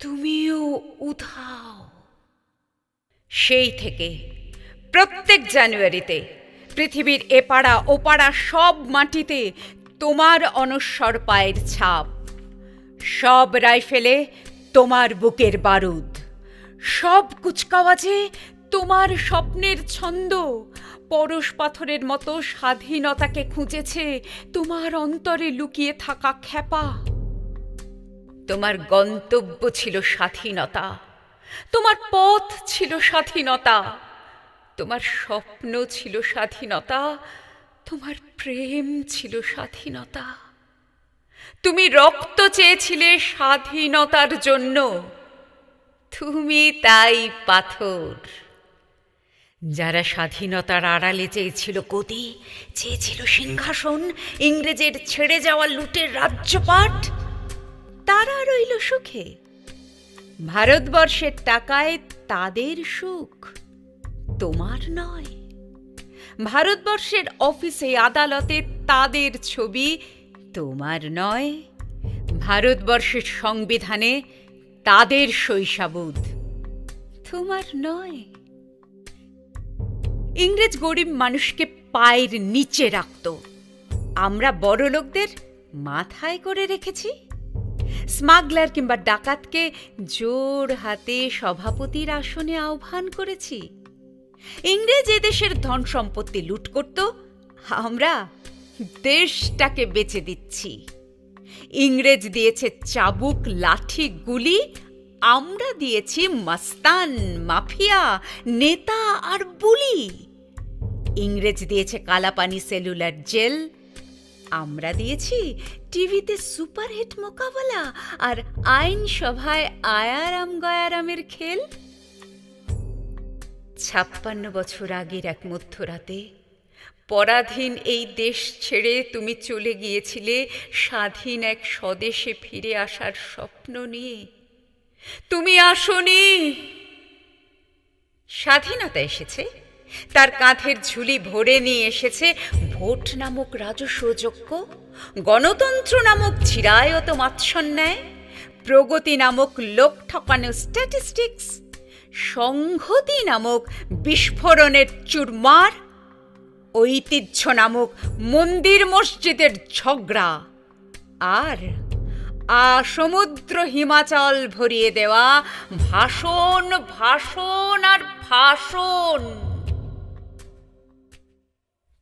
তুমিও উধাও। সেই থেকে প্রত্যেক জানুয়ারিতে পৃথিবীর এপাড়া ওপাড়া সব মাটিতে তোমার অনস্বর পায়ের ছাপ, সব রাইফেলে তোমার বুকের বারুদ, সব কুচকাওয়াজে তোমার স্বপ্নের ছন্দ, পরশ পাথরের মতো স্বাধীনতাকে খুঁজেছে তোমার অন্তরে লুকিয়ে থাকা খ্যাপা। তোমার গন্তব্য ছিল স্বাধীনতা। তোমার পথ ছিল স্বাধীনতা। তোমার স্বপ্ন ছিল স্বাধীনতা। তোমার প্রেম ছিল স্বাধীনতা। তুমি রক্ত চেয়েছিলে স্বাধীনতার জন্য। তুমি তাই পাথর। যারা স্বাধীনতার আড়ালে চেয়েছিল গদি চেয়েছিল সিংহাসন, ইংরেজের ছেড়ে যাওয়া লুটের রাজ্যপাট তারা রইল সুখে। ভারতবর্ষের টাকায় তাদের সুখ তোমার নয়। ভারতবর্ষের অফিসে আদালতে তাদের ছবি তোমার নয়। ভারতবর্ষের সংবিধানে তাদের শৈশাবোধ তোমার নয়। ইংরেজ গরিব মানুষকে পায়ের নিচে রাখত। আমরা বড় লোকদের মাথায় করে রেখেছি। স্মাগলার কিংবা ডাকাতকে জোর হাতে সভাপতির আসনে আহ্বান করেছি। ইংরেজ এদেশের ধন সম্পত্তি লুট করত, আমরা দেশটাকে বেচে দিচ্ছি। ইংরেজ দিয়েছে চাবুক, লাঠি, গুলি, আমরা দিয়েছি মাস্তান, মাফিয়া, নেতা আর বুলি। ইংরেজ দিয়েছে কালাপানি সেলুলার জেল আমরা দিয়েছি টিভিতে সুপারহিট মোকাবেলা আর আইনসভায় আয়ারাম গয়ারামের খেল। ছাপ্পান্ন বছর আগের এক মধ্যরাতে, পরাধীন এই দেশ ছেড়ে তুমি চলে গিয়েছিলে স্বাধীন এক স্বদেশে ফিরে আসার স্বপ্ন নিয়ে। তুমি আসনি। স্বাধীনতা এসেছে। তার কাঁধের ঝুলি ভরে নিয়ে এসেছে ভোট নামক রাজস্বযোগ্য গণতন্ত্র নামক চিরায়ত মাৎসন্যায়, প্রগতি নামক লোক ঠকানো স্ট্যাটিস্টিক্স সংহতি নামক বিস্ফোরণের চুরমার, ঐতিহ্য নামক মন্দির মসজিদের ঝগড়া আর আ সমুদ্র হিমাচল ভরিয়ে দেওয়া ভাষণ ভাষণ আর ভাষণ।